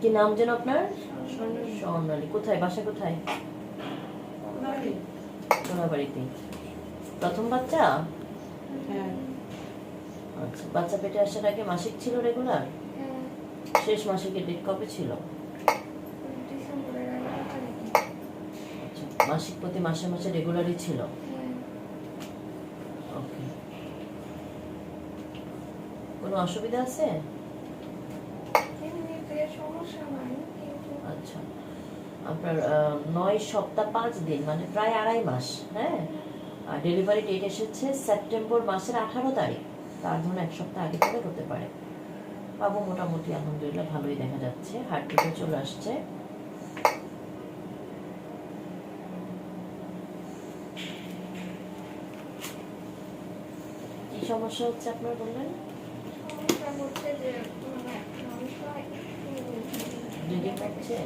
কি নাম যেন আপনার? স্বর্ণালী কোথায়? বাসা কোথায়? সোনাবাড়িতে। প্রথম বাচ্চা? হ্যাঁ। আচ্ছা বাচ্চা পেটে আসার আগে মাসিক ছিল রেগুলার শেষ মাসিকের ডেট কবে ছিল? আচ্ছা মাসিক প্রতি মাসে মাসে রেগুলারই ছিল? ওকে কোনো অসুবিধা আছে আচ্ছা আপনার নয় সপ্তাহ পাঁচ দিন মানে প্রায় আড়াই মাস হ্যাঁ? আর ডেলিভারি ডেট এসেছে সেপ্টেম্বর মাসের আঠারো তারিখ। তার ধরুন এক সপ্তাহ আগে থেকে হতে পারে। বাবু মোটামুটি আলহামদুলিল্লাহ ভালোই দেখা যাচ্ছে। হার্টবিটে চলে আসছে। কি সমস্যা হচ্ছে আপনার বললেন? হচ্ছে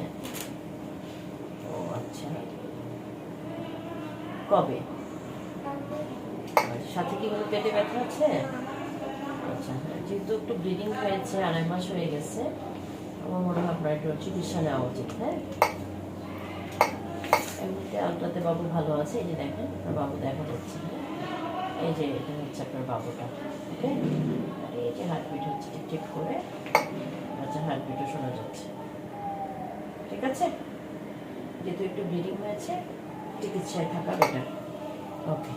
আচ্ছা। কবে? সাথে কি কোনো পেটে ব্যথা আছে? আচ্ছা যেহেতু একটু ব্লিডিং হয়েছে, আড়াই মাস হয়ে গেছে, আমার মনে হয় আপনার একটু চিকিৎসা নেওয়া উচিত হ্যাঁ? এমনিতে আলট্রাতে বাবু ভালো আছে, এই যে দেখেন, আপনার বাবু দেখা যাচ্ছে হ্যাঁ? এই যে এটা হচ্ছে আপনার বাবুটা, ওকে? আর এই যে হার্টবিট হচ্ছে ঠিক করে আচ্ছা হার্টবিটও শোনা যাচ্ছে। ঠিক আছে? যেহেতু একটু ব্লিডিং হয়েছে চিকিৎসায় থাকা বেটার ওকে